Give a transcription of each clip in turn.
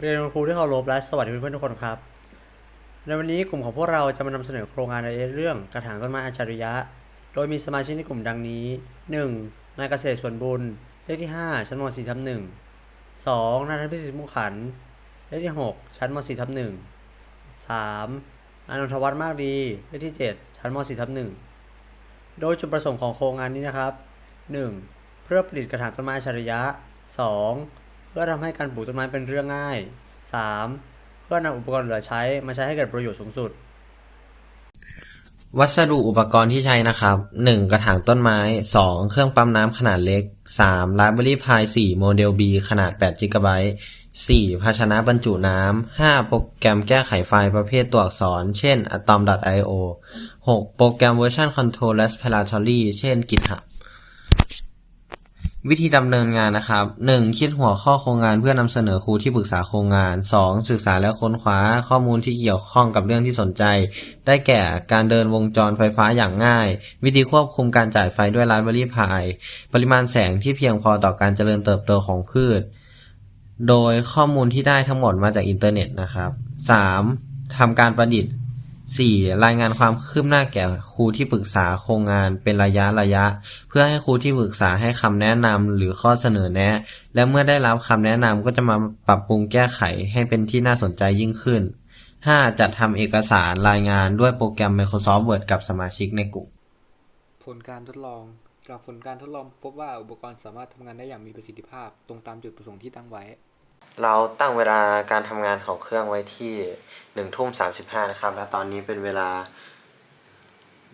เรียนครูที่เคารพและสวัสดีเพื่อนๆทุกคนครับ ในวันนี้กลุ่มของพวกเราจะมานำเสนอโครงงานในเรื่องกระถางต้นไม้อัจฉริยะ โดยมีสมาชิกในกลุ่มดังนี้ 1. นายเกษตรส่วนบุญ เลขที่ 5 ชั้นม .4 ทับ1 2. นายทันพิสิทธิ์มุขขัน เลขที่ 6 ชั้นม .4 ทับ1 3. นายนนทวัฒน์มากดี เลขที่ 7 ชั้นม .4 ทับ1 โดยจุดประสงค์ของโครงงานนี้นะครับ 1. เพื่อผลิตกระถางต้นไม้อัจฉริยะ 2. เพื่อทำให้การปลูกต้นไม้เป็นเรื่องง่าย 3. เพื่อนำอุปกรณ์เหลือใช้มาใช้ให้เกิดประโยชน์สูงสุด วัสดุอุปกรณ์ที่ใช้นะครับ 1. กระถางต้นไม้ 2. เครื่องปั๊มน้ำขนาดเล็ก 3. Raspberry Pi 4 โมเดล B ขนาด8 g b 4. ภาชนะบรรจุน้ำ 5. โปรแกรมแก้ไขไฟล์ประเภทตัวอักษร เช่น atom.io 6. โปรแกรม version control respiratory เช่น GitHub วิธีดำเนินงานนะครับ 1. คิดหัวข้อโครงงานเพื่อนำเสนอครูที่ปรึกษาโครงงาน 2. ศึกษาและค้นคว้าข้อมูลที่เกี่ยวข้องกับเรื่องที่สนใจ ได้แก่การเดินวงจรไฟฟ้าอย่างง่าย วิธีควบคุมการจ่ายไฟด้วย Raspberry Pi ปริมาณแสงที่เพียงพอต่อการเจริญเติบโตของพืช โดยข้อมูลที่ได้ทั้งหมดมาจากอินเทอร์เน็ตนะครับ 3. ทำการประดิษฐ์ 4. รายงานความคืบหน้าแก่ครูที่ปรึกษาโครงงานเป็นระยะระยะ เพื่อให้ครูที่ปรึกษาให้คำแนะนำหรือข้อเสนอแนะ และเมื่อได้รับคำแนะนำก็จะมาปรับปรุงแก้ไขให้เป็นที่น่าสนใจยิ่งขึ้น 5. จัดทำเอกสารรายงานด้วยโปรแกรม Microsoft Word กับสมาชิกในกลุ่ม ผลการทดลอง จากผลการทดลองพบว่าอุปกรณ์สามารถทำงานได้อย่างมีประสิทธิภาพตรงตามจุดประสงค์ที่ตั้งไว้ เราตั้งเวลาการทำงานของเครื่องไว้ที่หนึ่งทุ่มสามสิบห้านะครับ และตอนนี้เป็นเวลา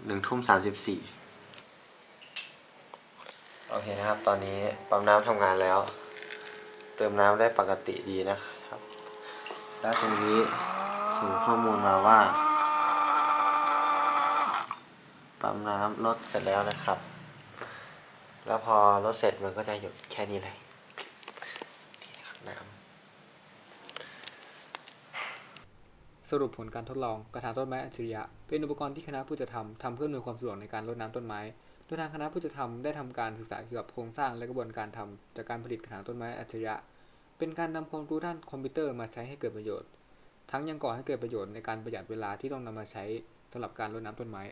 หนึ่งทุ่มสามสิบสี่โอเคนะครับ ตอนนี้ปั๊มน้ำทำงานแล้ว เติมน้ำได้ปกติดีนะครับ และตรงนี้ส่งข้อมูลมาว่า ปั๊มน้ำลดเสร็จแล้วนะครับ แล้วพอลดเสร็จมันก็จะหยุดแค่นี้เลยน้ำ สรุปผลการทดลองกระถางต้นไม้อัจฉริยะ เป็นอุปกรณ์ที่คณะผู้จัดทำทำเพื่ออำนวยความสะดวกในการรดน้ำต้นไม้โดยทางคณะผู้จัดทำได้ทำการศึกษาเกี่ยวกับโครงสร้างและกระบวนการทำจากการผลิตกระถางต้นไม้อัจฉริยะ เป็นการนำความรู้ด้านคอมพิวเตอร์มาใช้ให้เกิดประโยชน์ ทั้งยังก่อให้เกิดประโยชน์ในการประหยัดเวลาที่ต้องนำมาใช้สำหรับการรดน้ำต้นไม้